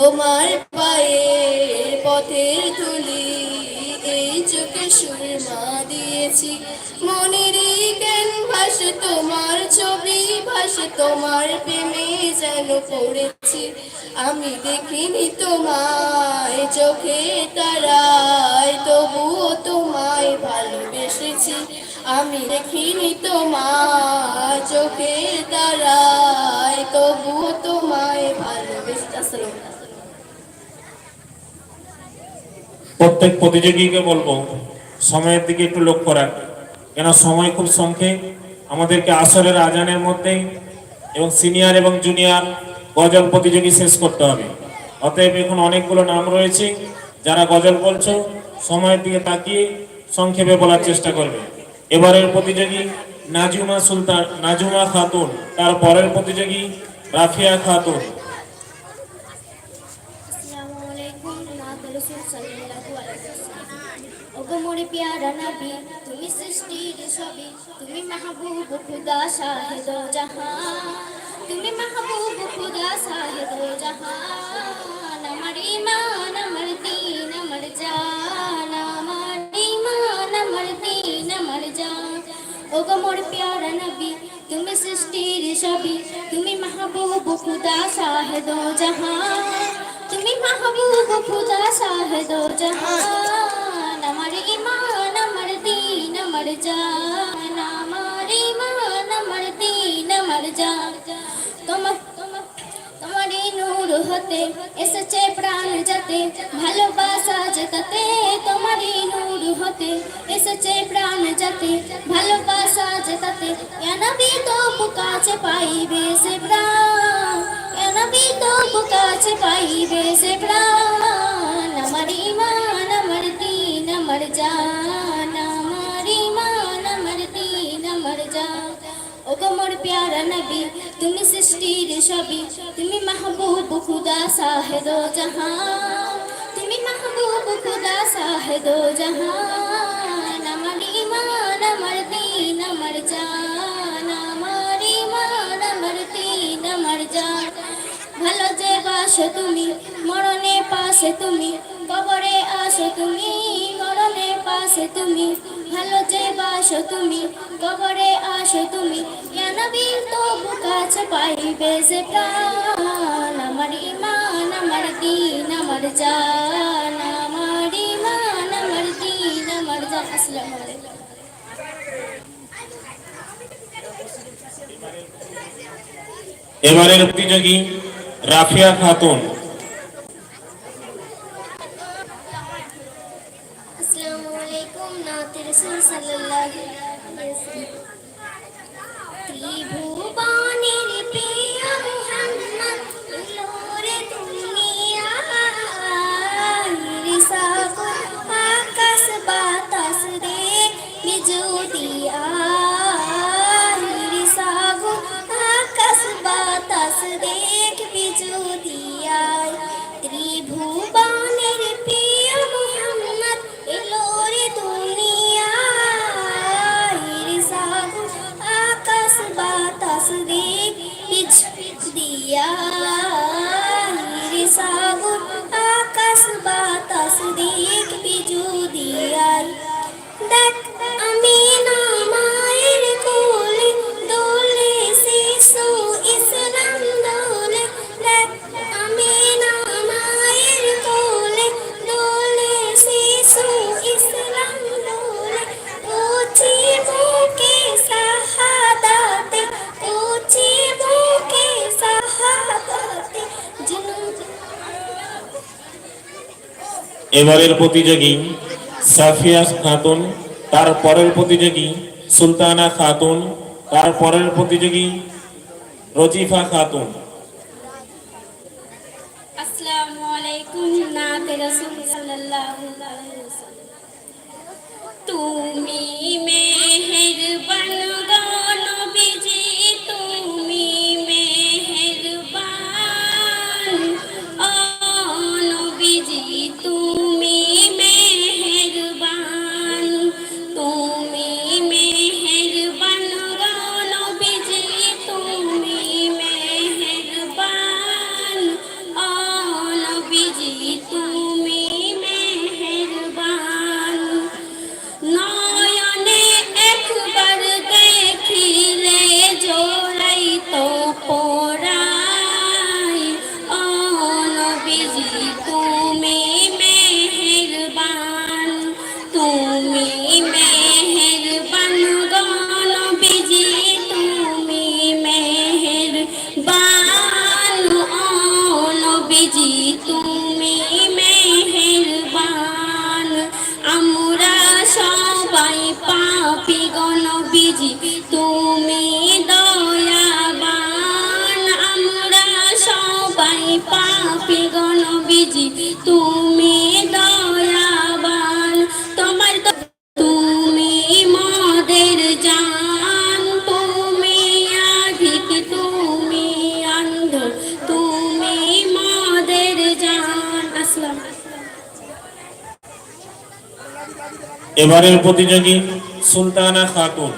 তোমার পায়ে পথের তুলি এই চোখে সুরমা দিয়েছি। মনের ক্যানভাস তোমার ছবি, ভাস তোমার প্রেমে যেন পড়েছি। আমি দেখিনি তোমায়, চোখে তারায়, তবুও তোমায় ভালোবেসেছি। আমি দেখিনি তোমার চোখে তারায়, তবুও তোমায় ভালোবেসেছি আসসালামু আলাইকুম। প্রত্যেক প্রতিযোগীকে বলব, সময়ের দিকে একটু লক্ষ্য রাখ। কেন সময় খুব সংক্ষেপ আমাদেরকে আসরের আজানের মধ্যেই এবং সিনিয়র এবং জুনিয়র গজল প্রতিযোগী শেষ করতে হবে। অতএব এখন অনেকগুলো নাম রয়েছে, যারা গজল বলছো, সময়ের দিকে তাকিয়ে সংক্ষেপে বলার চেষ্টা করবে। এবারের প্রতিযোগী নাজুমা সুলতান, নাজুমা খাতুন, তার পরের প্রতিযোগী রাফিয়া খাতুন আসসালামু আলাইকুম নাত রাসূল সাল্লাল্লাহু আলাইহি ওয়াসাল্লাম ওগো মোরে প্যারা নবী তুমি সৃষ্টির ছবি তুমি মাহবুব খুদা শাহিদ ও জাহান তুমি মাহবুব খুদা শাহিদ ও জাহান আমার ঈমান আমার দীন আমার জান আমার ঈমান আমার দীন আমার জান ওগো মোর প্যারা নবী তুমি সৃষ্টির ছবি তুমি মাহবুব খুদা শাহিদ ও জাহান তুমি মাহবুব খুদা শাহিদ ও জাহান আমার ঈমান আমার দীন আমার জান আমার ঈমান আমার দীন আমার জান তোমার তোমার তোমারই নূর হতে এসেছে প্রাণ যাতে ভালোবাসা যেতাতে তোমারই নূর হতে এসেছে প্রাণ যাতে ভালোবাসা যেতাতে নবী তো কাছে পাইবে সে প্রাণ নবী তো কাছে পাইবে সে প্রাণ আমার ইমান আমার দিন আমার জান আমার ইমান আমার দিন আমার জান ওগো মোর প্যারা নবী তুমি সৃষ্টির ছবি তুমি মাহবুব খুদা সাহেদ ও জাহান তুমি মাহবুব খুদা সাহেদ ও জাহান আমার ইমান আমার দিন আমার জান আমার ইমান আমার দিন আমার জান ভালো যে বাসো তুমি মরণে পাশে তুমি কবরে আসো তুমি পাশে তুমি, ভালো যে বাসো তুমি, কবরে আসো তুমি। নবী, তবু কাছে পাইবে যে প্রাণ। আমার ইমান আমার দিন, আমার জান। আমার ইমান আমার দিন, আমার জান। আসসালামু আলাইকুম। এবারের প্রতিযোগী রাফিয়া খাতুন। আকাশ বাতাস দেখ বিজু দিয়াই দেখ এবারের প্রতিযোগী সাফিয়া খাতুন, তার পরের প্রতিযোগী সুলতানা খাতুন, তার পরের প্রতিযোগী রজিফা খাতুন। তুমি পাপি গো নবীজি তুমি দয়াবান, আমরা সবাই পাপি গো নবীজি তুমি দয়াবান, তোমার তুমি মদের জান, তুমি আধিক, তুমি অন্ধ, তুমি মদের জান। আসলাম এবারের প্রতিযোগী সুলতানা খাতুন।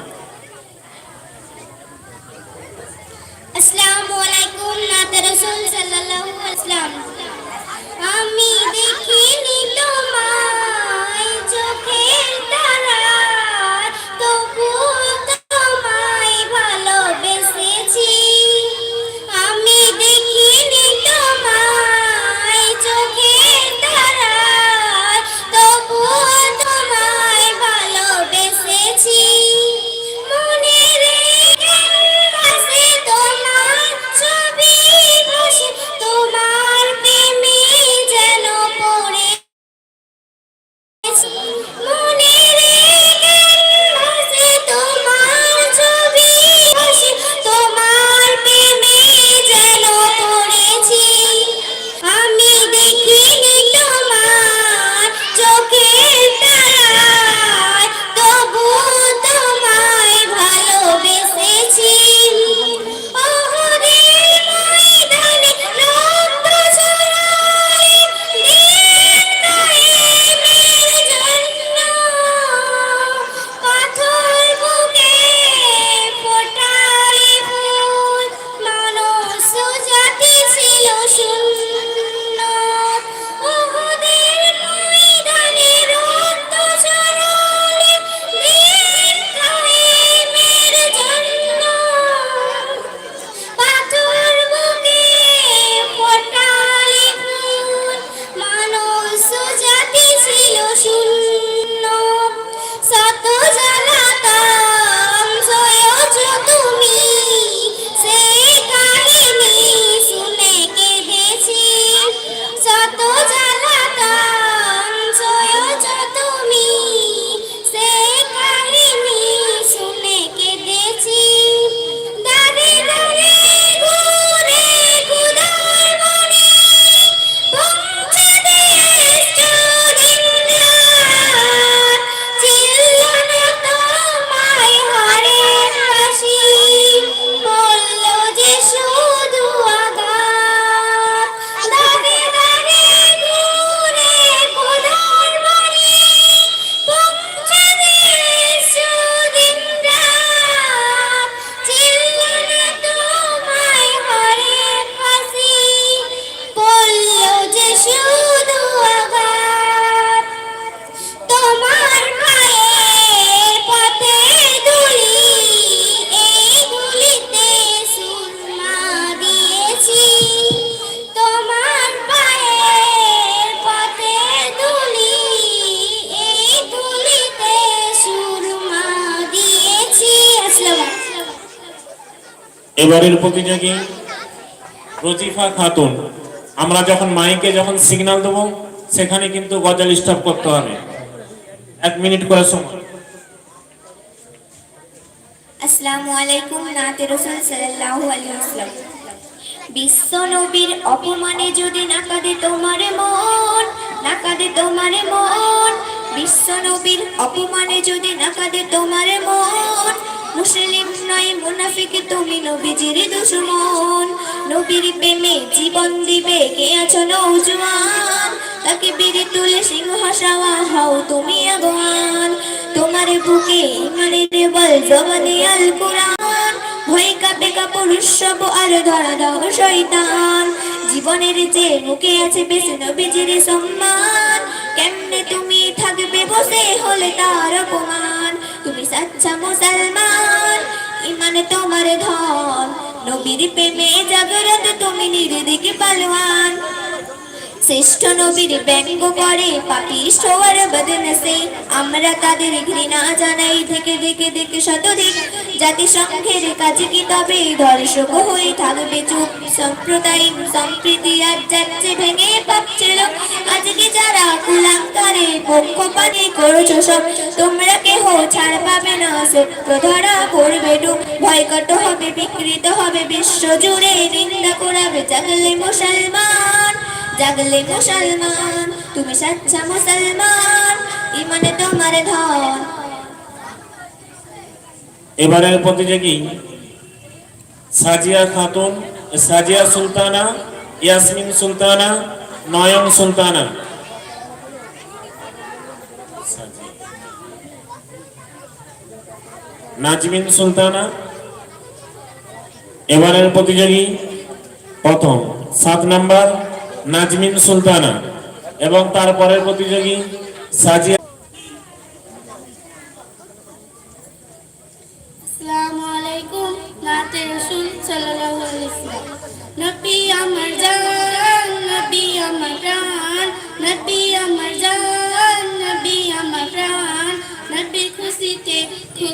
প্রতিযোগী রজিফা খাতুন, আমরা যখন মাইকে যখন সিগন্যাল দেবো, সেখানে কিন্তু গজাল স্টপ করতে হবে। এক মিনিট করে সময় আসসালামু আলাইকুম, নাতে সাল্লাল্লাহু আলাইহি ওয়াসাল্লাম। বিশ্ব নবীর অপমানে যদি না কাঁদে তোমার মন, না কাঁদে তোমার মন বিশ্ব নবীর অপমানে যদি না কাঁদে তোমার মন, মুসলিম নয়, মুনাফিক তুমি নবীজির দুশ্মন। নবীর প্রেমে জীবন দিবে কে আছো নৌজওয়ান তাকে বেড়ে তুলে সিংহ সাওয়া হও তুমি আগুয়ান তোমার বুকে ইমানের বল জবানে আল কোরআন ভয় কাপে কাপুরুষ সব আর ধরা দাও শয়তান। জীবনের যে মুখে আছে বেশি নবীজির সম্মান। কেমনে তুমি থাকবে বসে হলে তার অপমান। তুমি সাচ্চা মুসলমান, ইমান তোমার ধন। নবীর প্রেমে জাগরত তুমি নির্দিক পালওয়ান শ্রেষ্ঠ নবীর ব্যঙ্গ করে পাপি সবার বদনসে। আমরা তাদের ঘৃণা জানাই থেকে দেখে দেখে শতধিক জাতিসংঘের কাছে কি তবে ধর্ষক হয়ে থাকবে চুপ? সাম্প্রদায়িক সম্প্রীতি আর যাচ্ছে ভেঙে পাচ্ছিল আজকে যারা কুলাঙ্কারে পক্ষপাতি করছ সব, তোমরা কেহ ছাড় পাবে না, সত্য ধরা পড়বে ডুব। ভয়কট হবে, বিকৃত হবে, বিশ্ব জুড়ে নিন্দা করাবে জাগলে মুসলমান জাগলে মুসলমান, তুমি সচ্চা মুসলমান, ইমানে তোমার ধন। এবারের প্রতিযোগী সাজিয়া খাতুন, সাজিয়া সুলতানা, ইয়াসমিন সুলতানা, নয়ন সুলতানা। নাজমিন সুলতানা। এবারের প্রতিযোগী প্রথম, সাত নাম্বার, নাজমিন সুলতানা। এবং তারপরের প্রতিযোগী সাজিয়া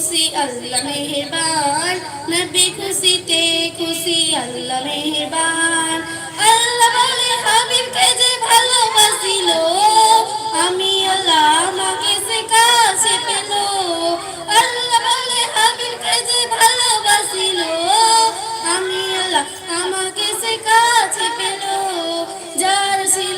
খুশি আল্লাহ মেহেরবান নবী খুশিতে খুশি আল্লাহ মেহেরবান আল্লাহ বলে হাবিবকে যে ভালোবাসিল আমি আল্লাহ আমাকে সে কাছে পেল আল্লাহ বলে হাবিবকে যে ভালোবাসিল আমি আল্লাহ আমাকে সে কাছে পেল যার সিলাই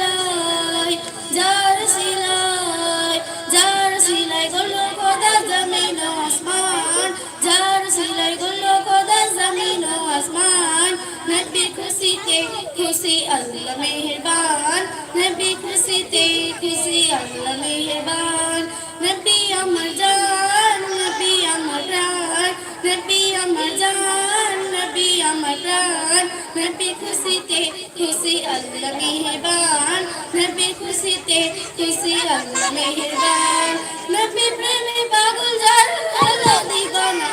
খুশিতে খুশি আল্লাহ মেহেরবান নবী খুশিতে খুশি আল্লাহ মেহেরবান নবী আমার জান নবী আমার প্রাণ নবী আমার জান নবী আমার প্রাণ নবী খুশিতে খুশি আল্লাহ মেহেরবান নবী খুশিতে খুশি আল্লাহ মেহেরবান নবী প্রেমে পাগল যার হলো দিবানা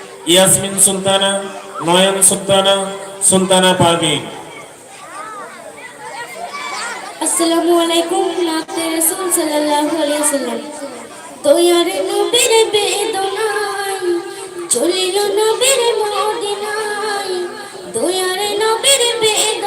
ইয়াসমিন সুলতানা, নয়ন সুলতানা সুলতানা পারভিন। আসসালামু আলাইকুম নাতে রাসূল সাল্লাল্লাহু আলাইহি ওয়াসাল্লাম। ইয়ারে নবীর বেদনায় চলিল নবীর মদিনায়। দয়ারে নবীর বেদনায়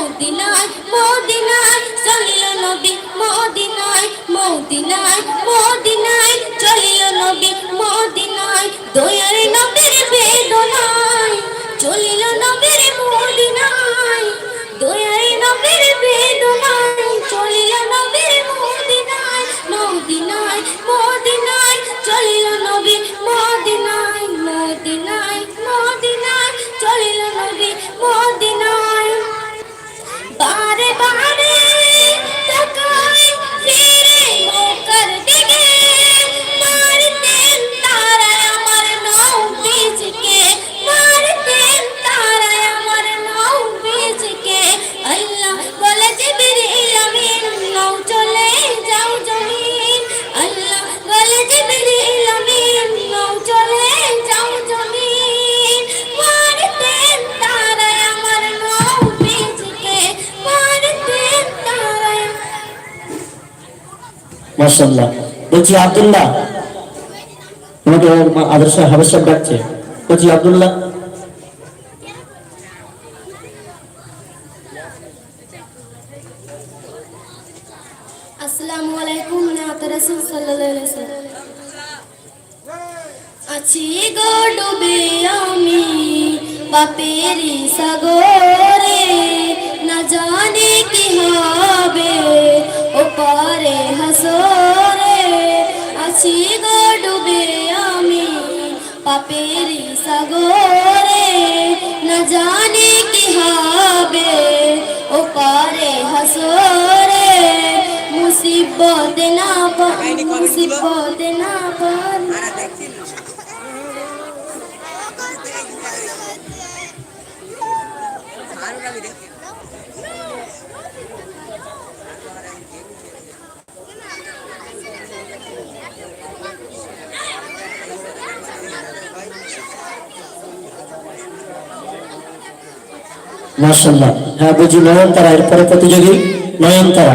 মদিনায় মদিনায় চলিল নবী মদিনায় মদিনায় মদিনায় চলিল নবী মদিনায় দয়ার নবীর বেদনায় চলিল নবীর মার্শাল্লাহ বলছি আব্দুল্লাহ, তোমাকে আদর্শ হাবেশ ডাকছে। বলছি আব্দুল্লাহ। আসসালামু আলাইকুম রাসূল আছি গো ডুবে আমি বাপেরি সাগরে। জানি কি হবে? ও পারে হাসরে আছি গো ডুবে আমি পাপের সাগরে। না জানি কি হবে? ও পারে হাসরে মুসিবত না পা- মুসিবত না পার মার্শাল্লাহ হ্যাঁ বুঝি নয়নতারা এরপরে প্রতিযোগী নয়নতারা।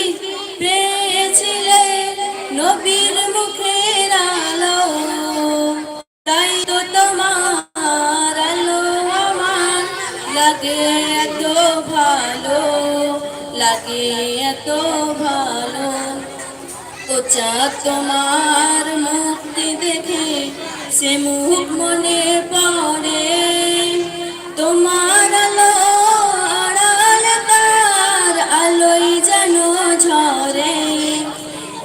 লাগে এত ভালো। চাঁদ তোমার মুক্তি দেখে সে মুখ মনে পড়ে। তোমার আলো আড়াল তার আলোই যেন ঝরে।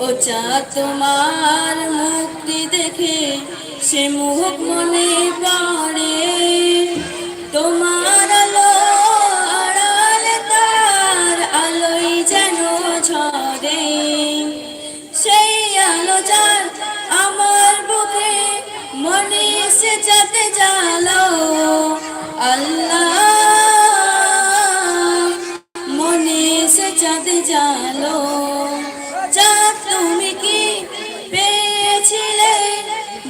ও চাঁদ তোমার মুক্তি দেখে সে মুখ মনে পড়ে। তোমার সে যাতে জালো আল্লাহ মনে সে যাতে জালো যা তুমি কি পেয়েছিলে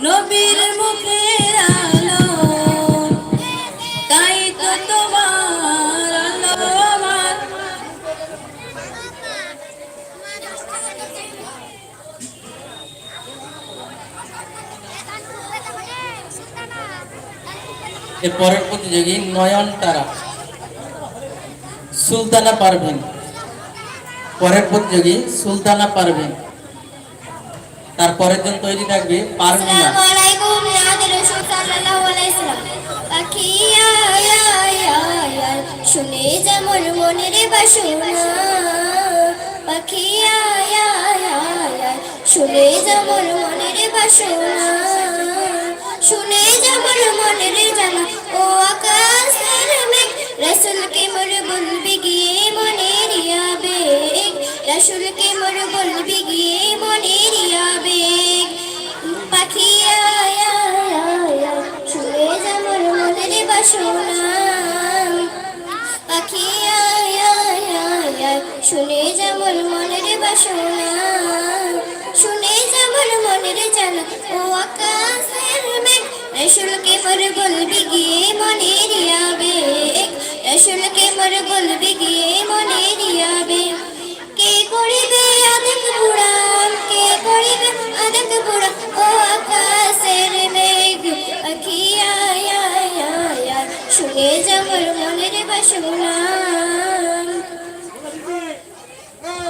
নবীর মুখের এর পরের প্রতিযোগী নয়ন তারা। সুলতানা পারভিন। পরের প্রতিযোগী সুলতানা পারভিন। তারপরের জন তৈরি থাকবে পারমিনা। শুনে যেমন মনের বাসনা পাখি আয় শুনে যেমন মনের বাসনা শুনে যেমন মনের জানা, ও আকাশের মেঘ, রাসূলকে মোর বলবি গিয়ে মনের আবেগ, রাসূলকে মোর বলবি গিয়ে মনের আবেগ। পাখি আয় শুনে যেমন মনের বাসনা। পাখি আয় শুনে যেমন মনের বাসনা। শুনে যেমন মনের জানা, ও আকাশের মেঘ রসুলকে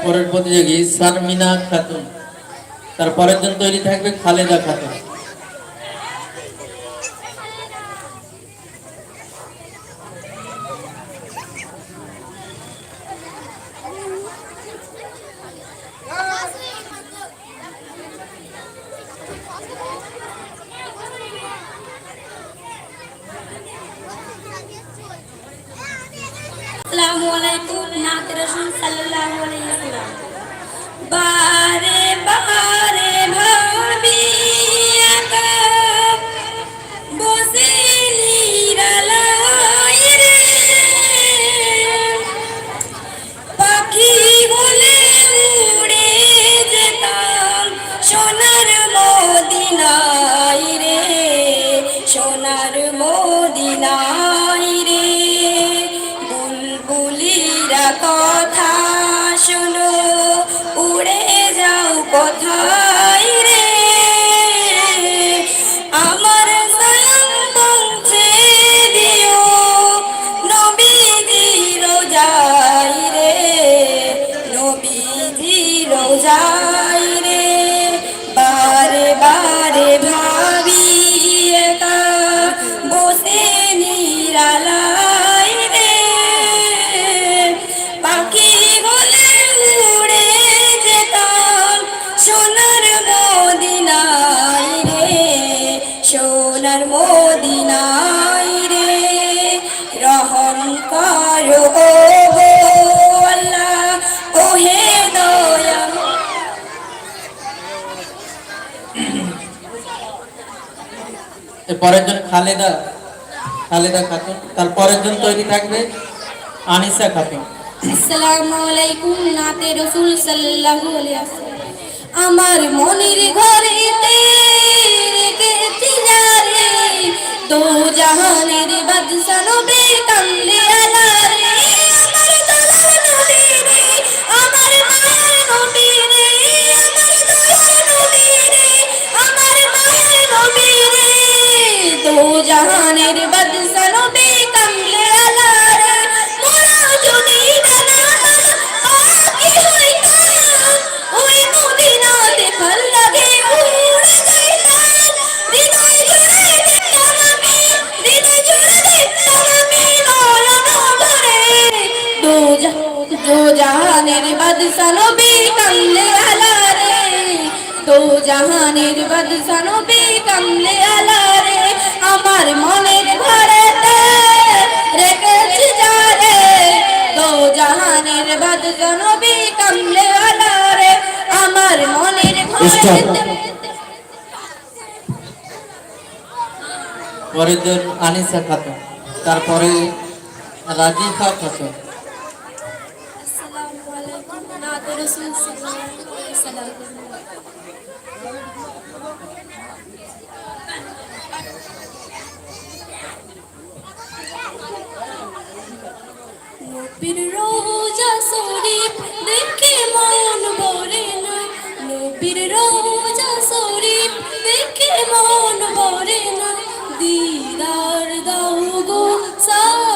পরের প্রতিযোগী সারমিনা খাতুন। তারপরের জন তৈরি থাকবে খালেদা খাতুন। আসসালামু আলাইকুম নাত রাসূল সাল্লাল্লাহু আলাইহি ওয়াসাল্লাম। বারে বারে ভাবি কথা শুনো উড়ে যাও কোথায় পরের জন খালেদা খালেদা খাতুন, তার পরের জন তৈরি থাকবে আনিসা খাতুন। আসসালামু আলাইকুম নাতে রসুল সাল্লাল্লাহু আলাইহি ওয়াসাল্লাম। আমার মনির ঘরেতে রেখেছি যারে দো জাহানের বাদশা নবী কান্দে আলারে বাদশা নবী কামলে আলা রে। দো জাহানের বাদশা নবী কামলে আলা রে। আমার মনের ঘরেতে রেখেছি যারে দো জাহানের বাদশা নবী কামলে আলা রে। আমার মনের Stop. ঘরেতে পরের আনিসা খাতুন তারপরে রাজিফা খাতুন আসসালামু আলাইকুম নাতে রাসূল সাল্লাল্লাহু আলাইহি ওয়াসাল্লাম নবীর রোজা শরীফ দেখে মন ভরে না নবীর রোজা শরীফ দেখে মন ভরে না দিদার দাও গো সাহে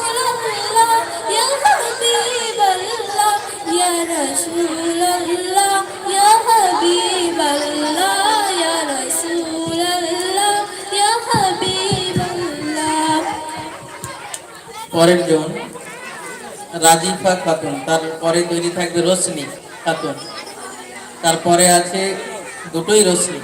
ইয়া রাসূলুল্লাহ ইয়া হাবিবাল্লাহ ইয়া রাসূলুল্লাহ ইয়া হাবিবাল্লাহ পরের জন, রাজিফা খাতুন তারপরে তৈরি থাকবে রোশনি খাতুন। তারপরে আছে দুটোই রোশনি।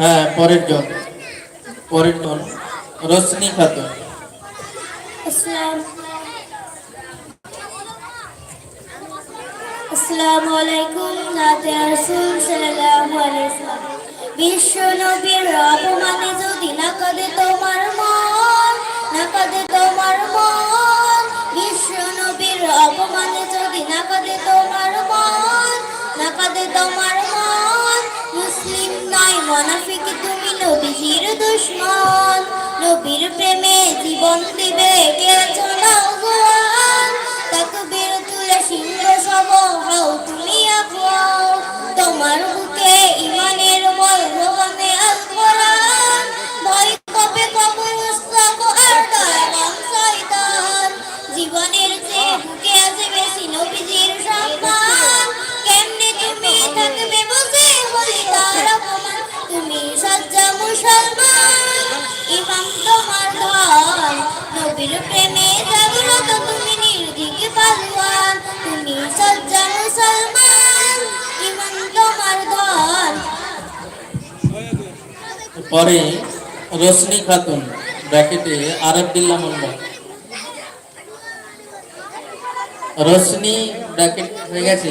হ্যাঁ পরের জন। পরের জন। রোশনি খাতুন। আসসালামু আলাইকুম, নাতে রাসূল সাল্লাল্লাহু আলাইহি ওয়াসাল্লাম। বিশ্ব মন মন অপমানে যদি না কাঁদে তোমার মন, না কাঁদে তোমার মন। মুসলিম নয়, মনাফিক তুমি নবীজির দুশ্মন। নবীর প্রেমে জীবন দিবে গেছ না ভগবান? তাকবীর তুলে সিংহ হও তুমি আগুয়াও তোমার বুকে ইমানের বল রোগানে আল ভয় কবে কবর আর পরে রোশনি খাতুন, ব্র্যাকেটে আরবদুল্লাহ মোল্লা। রোশনি ব্র্যাকেট হয়ে গেছে।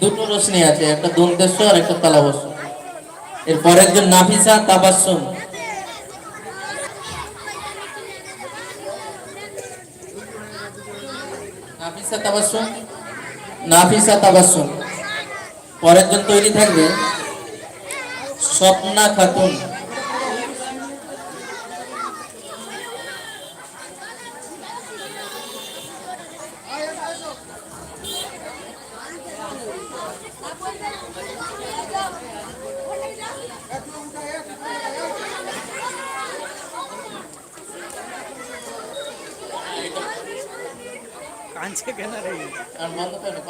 দুটো রোশনি আছে, একটা দন্তেশ্ব আর একটা তালাবস্য। এরপর একজন নাফিসা তাবাসুম নাফিসা নাফিসা পরের জন তৈরি থাকবে স্বপ্না খাতুন। আর বন্ধ করো,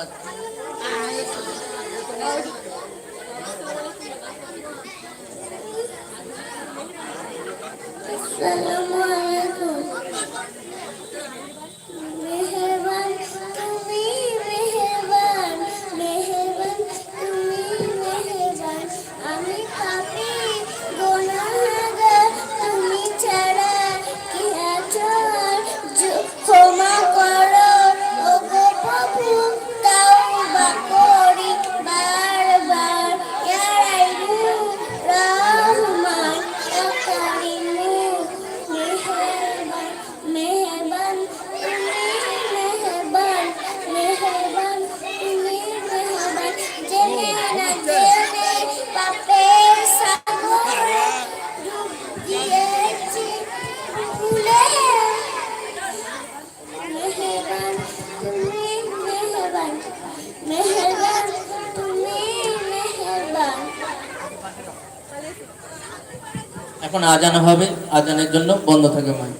আজান হবে? আজানের জন্য বন্ধ থাকে মাই